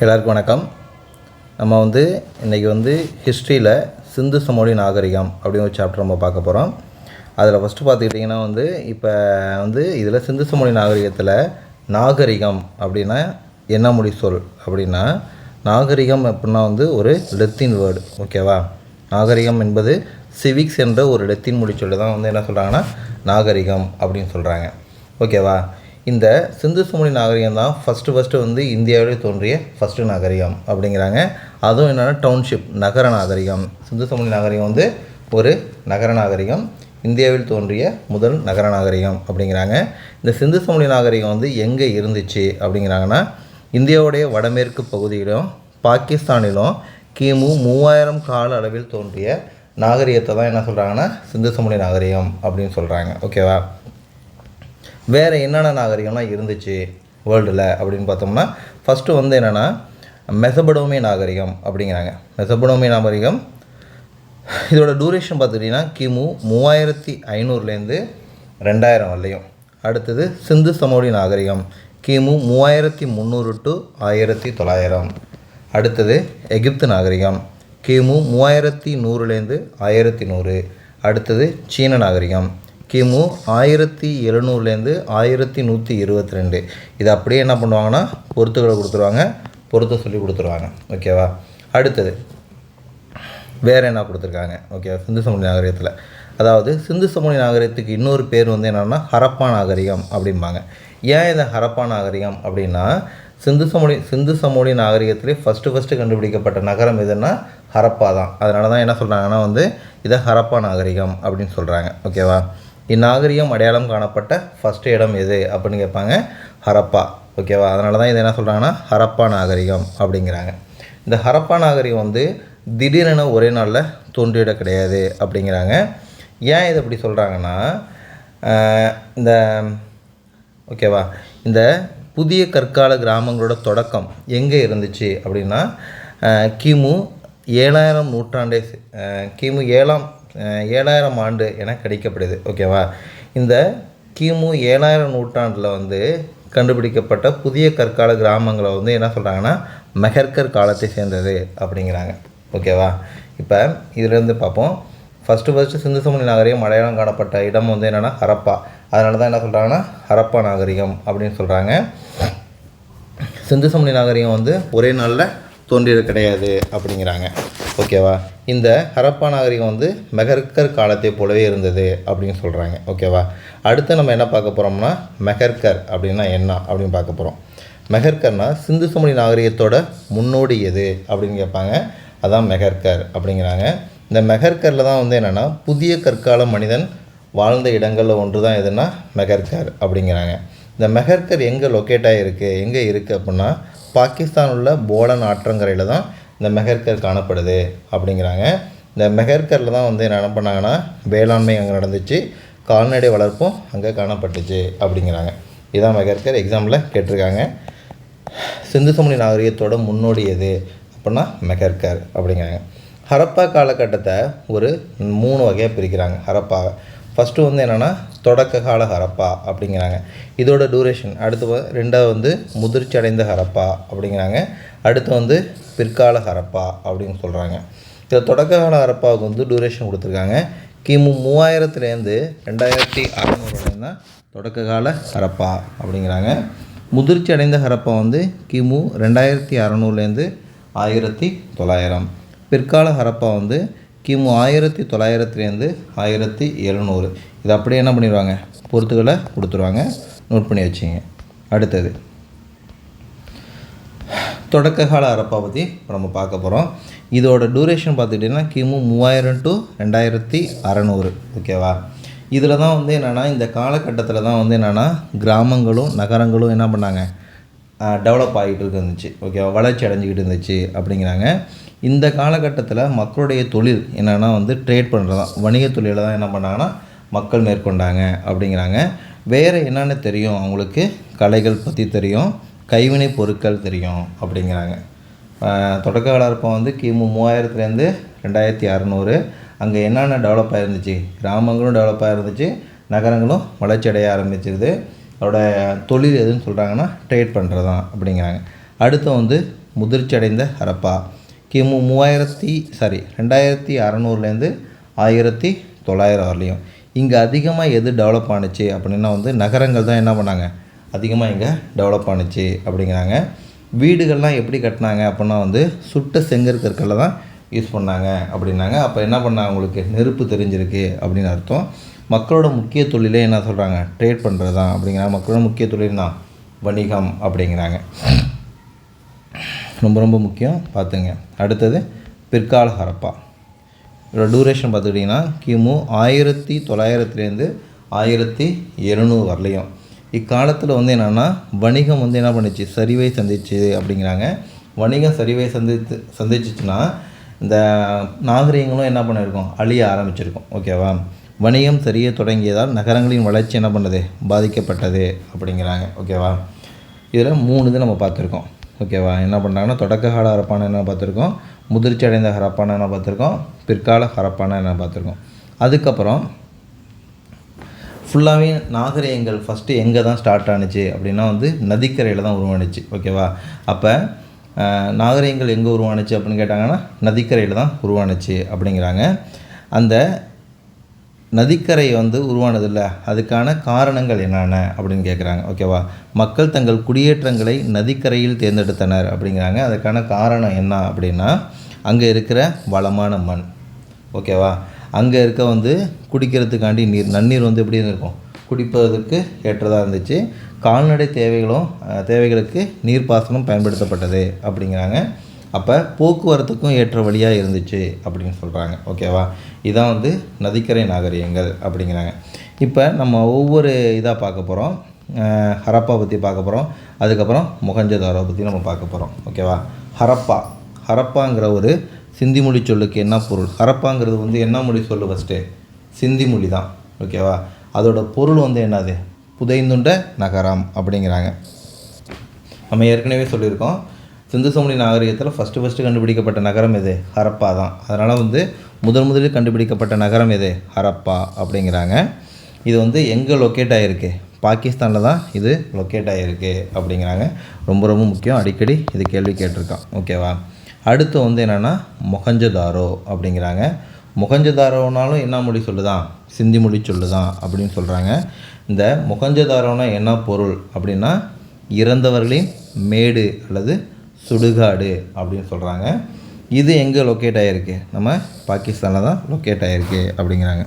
எல்லாருக்கும் வணக்கம். நம்ம வந்து இன்றைக்கி வந்து ஹிஸ்ட்ரியில் சிந்து சமோடி நாகரிகம் அப்படின்னு ஒரு சாப்டர் நம்ம பார்க்க போகிறோம் அதில் ஃபஸ்ட்டு பார்த்துக்கிட்டிங்கன்னா வந்து இப்போ வந்து இதில் சிந்து சமோடி நாகரிகத்தில் நாகரிகம் அப்படின்னா என்ன மொழி சொல் அப்படின்னா நாகரிகம் அப்படின்னா வந்து ஒரு லெத்தின் வேர்டு ஓகேவா நாகரிகம் என்பது சிவிக்ஸ் என்ற ஒரு லெத்தின் மொழி சொல்லி தான் வந்து என்ன சொல்கிறாங்கன்னா நாகரிகம் அப்படின்னு சொல்கிறாங்க ஓகேவா இந்த சிந்து சுமணி நாகரிகம் தான் ஃபஸ்ட்டு ஃபஸ்ட்டு வந்து இந்தியாவிலே தோன்றிய ஃபஸ்ட்டு நாகரிகம் அப்படிங்கிறாங்க. அதுவும் என்னென்னா டவுன்ஷிப் நகர நாகரிகம். சிந்து சுமணி நாகரிகம் வந்து ஒரு நகர நாகரிகம். இந்தியாவில் தோன்றிய முதல் நகர நாகரிகம் அப்படிங்கிறாங்க. இந்த சிந்து சமணி நாகரிகம் வந்து எங்கே இருந்துச்சு அப்படிங்கிறாங்கன்னா இந்தியாவுடைய வடமேற்கு பகுதியிலும் பாகிஸ்தானிலும் கிமு மூவாயிரம் கால அளவில் தோன்றிய நாகரிகத்தை தான் என்ன சொல்கிறாங்கன்னா சிந்து சமணி நாகரிகம் அப்படின்னு சொல்கிறாங்க ஓகேவா? வேறு என்னென்ன நாகரிகம்லாம் இருந்துச்சு வேர்ல்டில் அப்படின்னு பார்த்தோம்னா ஃபஸ்ட்டு வந்து என்னென்னா மெசபடோமி நாகரிகம் அப்படிங்கிறாங்க. மெசபடோமி நாகரிகம் இதோட டூரேஷன் பார்த்துக்கிட்டிங்கன்னா கிமு மூவாயிரத்தி ஐநூறுலேருந்து ரெண்டாயிரம் வரலையும் அடுத்தது சிந்து சமோடி நாகரிகம் கிமு மூவாயிரத்தி முந்நூறு டு ஆயிரத்தி தொள்ளாயிரம். அடுத்தது எகிப்து நாகரிகம் கிமு மூவாயிரத்தி நூறுலேருந்து ஆயிரத்தி நூறு. அடுத்தது சீன நாகரிகம். கிமு ஆயிரத்தி எழுநூறுலேருந்து ஆயிரத்தி நூற்றி இருபத்தி ரெண்டு இது அப்படியே என்ன பண்ணுவாங்கன்னா பொருத்துக்களை கொடுத்துருவாங்க. பொருத்த சொல்லி கொடுத்துருவாங்க. ஓகேவா அடுத்தது வேறு என்ன கொடுத்துருக்காங்க? ஓகேவா சிந்து சமணி நாகரிகத்தில். அதாவது சிந்து சமணி நாகரிகத்துக்கு இன்னொரு பேர் வந்து என்னென்னா ஹரப்பா நாகரிகம் அப்படிம்பாங்க. ஏன் இதை ஹரப்பா நாகரிகம் அப்படின்னா சிந்து சமொழி சிந்து சமோடி நாகரிகத்திலே ஃபஸ்ட்டு ஃபஸ்ட்டு கண்டுபிடிக்கப்பட்ட நகரம் எதுன்னா ஹரப்பா தான். அதனால தான் என்ன சொல்கிறாங்கன்னா வந்து இதை ஹரப்பா நாகரிகம் அப்படின்னு சொல்கிறாங்க ஓகேவா இந்நாகரிகம் அடையாளம் காணப்பட்ட ஃபஸ்ட்டு இடம் எது அப்படின்னு கேட்பாங்க ஹரப்பா. ஓகேவா அதனால தான் இதை என்ன சொல்கிறாங்கன்னா ஹரப்பா நாகரிகம் அப்படிங்கிறாங்க. இந்த ஹரப்பா நாகரிகம் வந்து திடீரென ஒரே நாளில் தோன்றிட கிடையாது அப்படிங்கிறாங்க. ஏன் இது இப்படி சொல்கிறாங்கன்னா இந்த ஓகேவா இந்த புதிய கற்கால கிராமங்களோட தொடக்கம் எங்கே இருந்துச்சு அப்படின்னா கிமு ஏழாயிரம் நூற்றாண்டே கிமு ஏழாம் ஏழாயிரம் ஆண்டு என கிடைக்கப்படுது. ஓகேவா இந்த கிமு ஏழாயிரம் நூற்றாண்டில் வந்து கண்டுபிடிக்கப்பட்ட புதிய கற்கால கிராமங்களை வந்து என்ன சொல்கிறாங்கன்னா மெஹர்கர் காலத்தை சேர்ந்தது அப்படிங்கிறாங்க. ஓகேவா இப்போ இதிலேருந்து பார்ப்போம். ஃபஸ்ட்டு ஃபஸ்ட்டு சிந்து சமணி நாகரிகம் அடையாளம் காணப்பட்ட இடம் வந்து என்னென்னா ஹரப்பா. அதனால தான் என்ன சொல்கிறாங்கன்னா ஹரப்பா நாகரிகம் அப்படின்னு சொல்கிறாங்க சிந்து சமணி நாகரிகம் வந்து ஒரே நாளில் தோன்றியது கிடையாது அப்படிங்கிறாங்க. ஓகேவா இந்த ஹரப்பா நாகரிகம் வந்து மெஹர்கர் காலத்தை போலவே இருந்தது அப்படின்னு சொல்கிறாங்க ஓகேவா அடுத்து நம்ம என்ன பார்க்க போகிறோம்னா மெஹர்கர் அப்படின்னா என்ன அப்படின்னு பார்க்க போகிறோம் மெகர்கர்னா சிந்து சமணி நாகரிகத்தோட முன்னோடி எது அப்படின்னு கேட்பாங்க. அதான் மெஹர்கர் அப்படிங்கிறாங்க. இந்த மெஹர்கரில் தான் வந்து என்னென்னா புதிய கற்கால மனிதன் வாழ்ந்த இடங்களில் ஒன்று தான் எதுனா மெஹர்கர் அப்படிங்கிறாங்க. இந்த மெஹர்கர் எங்கே லொக்கேட் ஆகிருக்கு எங்கே இருக்குது அப்படின்னா பாகிஸ்தான் உள்ள போலன் ஆற்றங்கரையில் தான் இந்த மெஹர்கர் காணப்படுது அப்படிங்கிறாங்க. இந்த மெஹர்கரில் தான் வந்து என்ன பண்ணாங்கன்னா வேளாண்மை அங்கே நடந்துச்சு. கால்நடை வளர்ப்பும் அங்கே காணப்பட்டுச்சு அப்படிங்கிறாங்க. இதான் மெஹர்கர் எக்ஸாமில் கேட்டிருக்காங்க. சிந்து சமணி நாகரிகத்தோட முன்னோடி எது அப்படின்னா மெஹர்கர் அப்படிங்கிறாங்க. ஹரப்பா காலகட்டத்தை ஒரு மூணு வகையாக பிரிக்கிறாங்க. ஹரப்பா ஃபஸ்ட்டு வந்து என்னென்னா தொடக்க கால ஹரப்பா அப்படிங்கிறாங்க. இதோட டூரேஷன் அடுத்து ரெண்டாவது வந்து முதிர்ச்சி அடைந்த ஹரப்பா அப்படிங்கிறாங்க. அடுத்து வந்து பிற்கால ஹரப்பா அப்படின்னு சொல்கிறாங்க இந்த தொடக்க கால ஹரப்பாவுக்கு வந்து டூரேஷன் கொடுத்துருக்காங்க. கிமு மூவாயிரத்துலேருந்து ரெண்டாயிரத்தி அறநூறு வரையும் தான் தொடக்க கால ஹரப்பா அப்படிங்கிறாங்க. முதிர்ச்சி அடைந்த ஹரப்பா வந்து கிமு ரெண்டாயிரத்தி அறநூறுலேருந்து ஆயிரத்தி தொள்ளாயிரம். பிற்கால ஹரப்பா வந்து கிமு ஆயிரத்தி தொள்ளாயிரத்துலேருந்து ஆயிரத்தி எழுநூறு. இது அப்படியே என்ன பண்ணிடுவாங்க? பொறுத்துக்களை கொடுத்துருவாங்க. நோட் பண்ணி வச்சிங்க. அடுத்தது. தொடக்க கால பற்றி இப்போ நம்ம பார்க்க போகிறோம் இதோட டூரேஷன் பார்த்துக்கிட்டிங்கன்னா கிமு மூவாயிரம் டு ரெண்டாயிரத்தி அறநூறு. ஓகேவா இதில் தான் வந்து என்னென்னா இந்த காலகட்டத்தில் தான் வந்து என்னென்னா கிராமங்களும் நகரங்களும் என்ன பண்ணாங்க? டெவலப் ஆகிட்டு இருந்துச்சு. ஓகேவா வளர்ச்சி அடைஞ்சிக்கிட்டு இருந்துச்சு அப்படிங்கிறாங்க. இந்த காலகட்டத்தில் மக்களுடைய தொழில் என்னென்னா வந்து ட்ரேட் பண்ணுறது தான் வணிக தொழிலை தான் என்ன பண்ணாங்கன்னா மக்கள் மேற்கொண்டாங்க அப்படிங்கிறாங்க. வேறு என்னென்ன தெரியும்? அவங்களுக்கு கலைகள் பற்றி தெரியும். கைவினை பொருட்கள் தெரியும் அப்படிங்கிறாங்க. தொடக்க வளர்ப்பம் வந்து கிமு மூவாயிரத்துலேருந்து ரெண்டாயிரத்தி அறநூறு. அங்கே என்னென்ன டெவலப் ஆகிருந்துச்சு கிராமங்களும் டெவலப் ஆகிருந்துச்சு நகரங்களும் வளர்ச்சி அடைய ஆரம்பிச்சிருது. அதோட தொழில் எதுன்னு சொல்கிறாங்கன்னா ட்ரேட் பண்ணுறது தான் அப்படிங்கிறாங்க. அடுத்து வந்து முதிர்ச்சி அடைந்த ஹரப்பா. கிமு மூவாயிரத்தி சாரி ரெண்டாயிரத்தி அறநூறுலேருந்து ஆயிரத்தி தொள்ளாயிரம் வரலையும் இங்கே அதிகமாக எது டெவலப் ஆணுச்சு அப்படின்னா வந்து நகரங்கள் தான் என்ன பண்ணாங்க? அதிகமாக இங்கே டெவலப் ஆணுச்சு அப்படிங்கிறாங்க. வீடுகள்லாம் எப்படி கட்டினாங்க அப்படின்னா வந்து சுட்ட செங்கற்கற்களை தான் யூஸ் பண்ணாங்க அப்படின்னாங்க. அப்போ என்ன பண்ணாங்க? அவங்களுக்கு நெருப்பு தெரிஞ்சிருக்கு அப்படின்னு அர்த்தம். மக்களோட முக்கிய தொழிலே என்ன சொல்கிறாங்க ட்ரேட் பண்ணுறது தான் அப்படிங்கிறாங்க மக்களோட முக்கிய தொழில் தான் வணிகம் அப்படிங்கிறாங்க. ரொம்ப ரொம்ப முக்கியம். பார்த்துங்க. அடுத்தது பிற்கால ஹரப்பா. இதோட டூரேஷன் பார்த்துக்கிட்டிங்கன்னா கிமு ஆயிரத்தி தொள்ளாயிரத்துலேருந்து ஆயிரத்தி இருநூறு வரலையும். இக்காலத்தில் வந்து என்னென்னா வணிகம் வந்து என்ன பண்ணுச்சு? சரிவை சந்திச்சு அப்படிங்கிறாங்க. வணிகம் சரிவை சந்தித்து சந்திச்சிச்சுன்னா இந்த நாகரிகங்களும் என்ன பண்ணியிருக்கோம் அழிய ஆரம்பிச்சிருக்கோம். ஓகேவா? வணிகம் சரிய தொடங்கியதால் நகரங்களின் வளர்ச்சி என்ன பண்ணுது? பாதிக்கப்பட்டது அப்படிங்கிறாங்க. ஓகேவா இதில் மூணு இது நம்ம பார்த்துருக்கோம். ஓகேவா என்ன பண்ணுறாங்கன்னா தொடக்க கால ஹரப்பான என்ன பார்த்துருக்கோம்? முதிர்ச்சி அடைந்த ஹரப்பான என்ன பார்த்துருக்கோம்? பிற்கால ஹரப்பான என்ன பார்த்துருக்கோம்? அதுக்கப்புறம் ஃபுல்லாகவே நாகரிகங்கள் ஃபஸ்ட்டு எங்கே தான் ஸ்டார்ட் ஆணுச்சு அப்படின்னா வந்து நதிக்கரையில் தான் உருவானுச்சு. ஓகேவா அப்போ நாகரிகங்கள் எங்கே உருவானுச்சு அப்படின்னு கேட்டாங்கன்னா நதிக்கரையில் தான் உருவானுச்சு அப்படிங்கிறாங்க. அந்த நதிக்கரை வந்து உருவானதில்ல. அதுக்கான காரணங்கள் என்னென்ன? அப்படின்னு கேட்குறாங்க ஓகேவா மக்கள் தங்கள் குடியேற்றங்களை நதிக்கரையில் தேர்ந்தெடுத்தனர் அப்படிங்கிறாங்க. அதுக்கான காரணம் என்ன அப்படின்னா அங்கே இருக்கிற வளமான மண். ஓகேவா அங்கே இருக்க வந்து குடிக்கிறதுக்காண்டி நீர் நன்னீர் வந்து எப்படி இருக்கும்? குடிப்பதற்கு ஏற்றதாக இருந்துச்சு. கால்நடை தேவைகளும் தேவைகளுக்கு நீர்ப்பாசனம் பயன்படுத்தப்பட்டது அப்படிங்கிறாங்க. அப்போ போக்குவரத்துக்கும் ஏற்ற வழியாக இருந்துச்சு அப்படின்னு சொல்கிறாங்க ஓகேவா இதான் வந்து நதிக்கரை நாகரிகங்கள் அப்படிங்கிறாங்க. இப்போ நம்ம ஒவ்வொரு இதாக பார்க்க போகிறோம் ஹரப்பா பற்றி பார்க்க போகிறோம் அதுக்கப்புறம் முகஞ்சதாரோ பற்றி நம்ம பார்க்க போகிறோம் ஓகேவா ஹரப்பா. ஹரப்பாங்கிற ஒரு சிந்தி மொழி சொல்லுக்கு என்ன பொருள்? ஹரப்பாங்கிறது வந்து என்ன மொழி சொல்லு ஃபஸ்ட்டு சிந்தி மொழி தான். ஓகேவா அதோட பொருள் வந்து என்னது? புதைந்துண்ட நகரம் அப்படிங்கிறாங்க. நம்ம ஏற்கனவே சொல்லியிருக்கோம். சிந்து சமணி நாகரிகத்தில் ஃபஸ்ட்டு ஃபஸ்ட்டு கண்டுபிடிக்கப்பட்ட நகரம் எது? ஹரப்பா தான். அதனால் வந்து முதன் முதலில் கண்டுபிடிக்கப்பட்ட நகரம் எது? ஹரப்பா அப்படிங்கிறாங்க. இது வந்து எங்கே லொக்கேட் ஆகிருக்கு பாகிஸ்தானில் தான் இது லொக்கேட் ஆகிருக்கு அப்படிங்கிறாங்க. ரொம்ப ரொம்ப முக்கியம். அடிக்கடி இது கேள்வி கேட்டிருக்கான். ஓகேவா அடுத்து வந்து என்னென்னா மொகஞ்சதாரோ அப்படிங்கிறாங்க. மொகஞ்சதாரோனாலும் என்ன மொழி சொல்லுதான்? சிந்தி மொழி சொல்லுதான் அப்படின்னு சொல்கிறாங்க இந்த முகஞ்சதாரோனா என்ன பொருள் அப்படின்னா இறந்தவர்களின் மேடு அல்லது சுடுகாடு அப்படின்னு சொல்கிறாங்க இது எங்கே லொக்கேட் ஆகிருக்கு நம்ம பாகிஸ்தானில் தான் லொக்கேட் ஆகிருக்கு அப்படிங்கிறாங்க.